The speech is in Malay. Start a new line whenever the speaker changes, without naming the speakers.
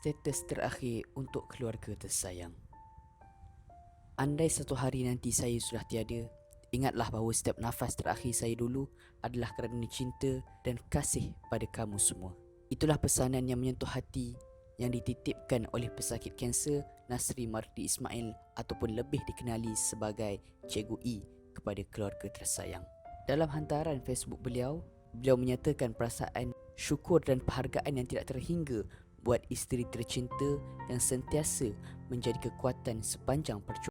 status terakhir untuk keluarga tersayang. Andai satu hari nanti saya sudah tiada, ingatlah bahawa setiap nafas terakhir saya dulu adalah kerana cinta dan kasih pada kamu semua. Itulah pesanan yang menyentuh hati yang dititipkan oleh pesakit kanser Nasri Mardi Ismail ataupun lebih dikenali sebagai Cikgu E kepada keluarga tersayang. Dalam hantaran Facebook beliau, beliau menyatakan perasaan syukur dan penghargaan yang tidak terhingga buat isteri tercinta yang sentiasa menjadi kekuatan sepanjang perjuangan